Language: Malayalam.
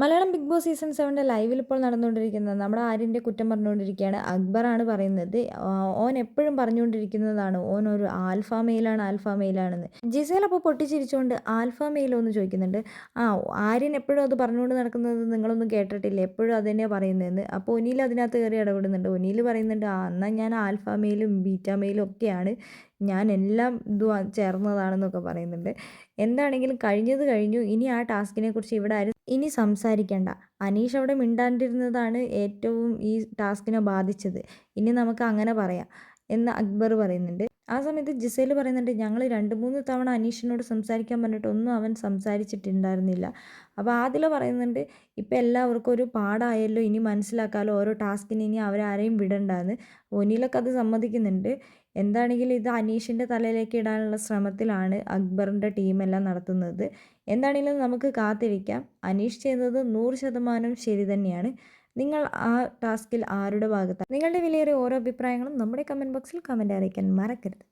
മലയാളം ബിഗ് ബോസ് സീസൺ സെവന്റെ ലൈവിൽ ഇപ്പോൾ നടന്നുകൊണ്ടിരിക്കുന്നത് നമ്മുടെ ആര്യന്റെ കുറ്റം പറഞ്ഞുകൊണ്ടിരിക്കുകയാണ്. അക്ബറാണ് പറയുന്നത്. ഓൻ എപ്പോഴും പറഞ്ഞുകൊണ്ടിരിക്കുന്നതാണ്. ഓൻ ഒരു ആൽഫ മെയിലാണ് ആൽഫ മെയിലാണെന്ന്. ജിസേൽ അപ്പോൾ പൊട്ടിച്ചിരിച്ചുകൊണ്ട് ആൽഫ മെയിലോ എന്ന് ചോദിക്കുന്നുണ്ട്. ആ ആര്യൻ എപ്പോഴും അത് പറഞ്ഞുകൊണ്ട് നടക്കുന്നത് നിങ്ങളൊന്നും കേട്ടിട്ടില്ല? എപ്പോഴും അത് തന്നെയാണ് പറയുന്നതെന്ന്. അപ്പോൾ ഒനിയിൽ അതിനകത്ത് കയറി ഇടപെടുന്നുണ്ട്. ഒനിയിൽ പറയുന്നുണ്ട് ആ എന്നാൽ ഞാൻ ആൽഫ മെയിലും ബീറ്റ മെയിലും ഒക്കെയാണ്. ഞാൻ എല്ലാം ഇതും ചേർന്നതാണെന്നൊക്കെ പറയുന്നുണ്ട്. എന്താണെങ്കിലും കഴിഞ്ഞത് കഴിഞ്ഞു. ഇനി ആ ടാസ്കിനെ കുറിച്ച് ഇവിടെ ആരും ഇനി സംസാരിക്കണ്ട. അനീഷ് അവിടെ മിണ്ടാണ്ടിരുന്നതാണ് ഏറ്റവും ഈ ടാസ്കിനെ ബാധിച്ചത്. ഇനി നമുക്ക് അങ്ങനെ പറയാം. എന്ന് അക്ബർ പറയുന്നുണ്ട്. ആ സമയത്ത് ജിസേൽ പറയുന്നുണ്ട് ഞങ്ങൾ രണ്ട് മൂന്ന് തവണ അനീഷിനോട് സംസാരിക്കാൻ പറഞ്ഞിട്ട് ഒന്നും അവൻ സംസാരിച്ചിട്ടുണ്ടായിരുന്നില്ല. അപ്പോൾ ആദില പറയുന്നുണ്ട് ഇപ്പം എല്ലാവർക്കും ഒരു പാടായല്ലോ ഇനി മനസ്സിലാക്കാമല്ലോ ഓരോ ടാസ്കിന് ഇനി അവരാരെയും വിടണ്ടെന്ന്. ഒനിലൊക്കെ അത് സമ്മതിക്കുന്നുണ്ട്. എന്താണെങ്കിലും ഇത് അനീഷിന്റെ തലയിലേക്ക് ഇടാനുള്ള ശ്രമത്തിലാണ് അക്ബറിന്റെ ടീമെല്ലാം നടത്തുന്നത്. എന്താണെങ്കിലും നമുക്ക് കാത്തിരിക്കാം. അനീഷ് ചെയ്യുന്നത് നൂറ് ശതമാനം ശരി തന്നെയാണ്. നിങ്ങൾ ആ ടാസ്കിൽ ആരുടെ ഭാഗത്താണ് നിങ്ങളുടെ വിലയേറിയ ഓരോ അഭിപ്രായങ്ങളും നമ്മുടെ കമന്റ് ബോക്സിൽ കമന്റ് അറിയിക്കാൻ മറക്കരുത്.